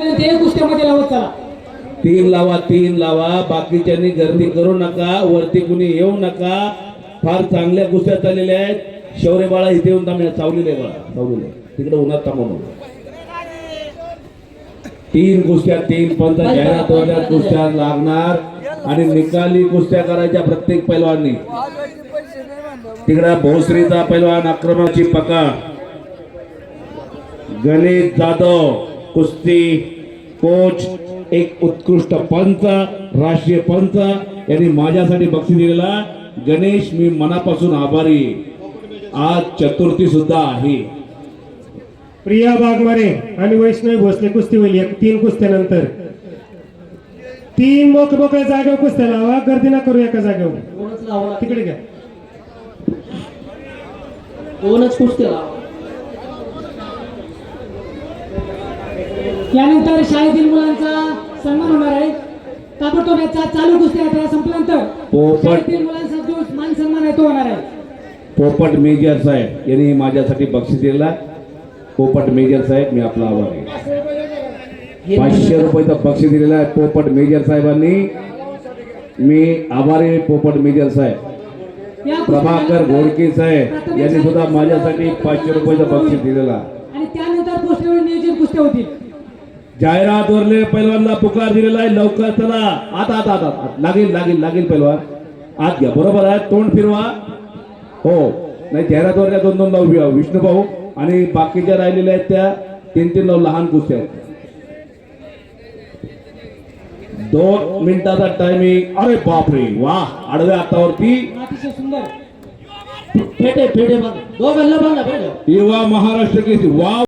ते कुस्त्यामध्ये लावत चला. तीन लावा तीन लावा. बाकीच्यांनी गर्दी करू नका. वरती कुणी येऊ नका. फार चांगल्या कुस्त्या चाललेल्या आहेत. शौर्य बाळा इथे येऊन थांबले चावलेले बाळा. चावलेले तिकडे उन्हात थांबू तीन कुस्त्या तीन पंच जाहिरात वगैरे कुस्त्या लागणार. आणि निकाली कुस्त्या करायच्या प्रत्येक पैलवानी तिकडे भोसरीचा पैलवान आक्रमणाची पकड. गणेश जाधव. कुस्ती कोच एक उत्कृष्ट पंच राष्ट्रीय पंच यांनी माझ्यासाठी बक्षीस दिलेला गणेश मी मनापासून आभारी. आहे. आज चतुर्थी सुद्धा आहे. प्रिया बागमारे आणि वैष्णवी भोसले कुस्ती होईल एक तीन कुस्त्यानंतर. तीन मोक मोकळ्या जागेवर कुस्त्या लावा गर्दी ना करू एका जागेवर. तिकडे घ्या. दोनच कुस्त्या लावा यानंतर शाळेतील मुलांचा सन्मान होणार आहे. ताबडतोब याचा चालू कुस्त्या आहेत, या संपल्यानंतर पोपट. शाळेतील मुलांचा जो मान सन्मान आहे तो होणार आहे. पोपट मेजर साहेब यांनी माझ्यासाठी बक्षीस दिलेला पोपट मेजर साहेब मी आपला आभार आहे. पाचशे रुपयाचं बक्षीस दिलेलं आहे पोपट मेजर साहेबांनी. मी आभारी आहे पोपट मेजर साहेब. या प्रभाकर घोडके साहेब यांनी सुद्धा माझ्यासाठी पाचशे रुपयाचं बक्षीस दिलेलं आणि त्यानंतर पोस्टरवर नियोजन कुस्त्या होतील. जाहिरात वरले पैलवानला पुकार दिलेला आहे लवकर चला. आता आता आता. लागेल लागेल लागेल पैलवान. आत घ्या. बरोबर आहे तोंड फिरवा. हो. नाही जाहिरात वरल्या दोन दोन लावू विष्णू भाऊ आणि बाकीच्या राहिलेल्या आहेत त्या तीन तीन लावू लहान कुस्त्या आहेत. दोन मिनिटाचा टायमिंग अरे बापरे. वा आडव्या हातावरती. अतिशय सुंदर. फेटे फेटे बघ. दोघांना बघ युवा महाराष्ट्र केसरी. वा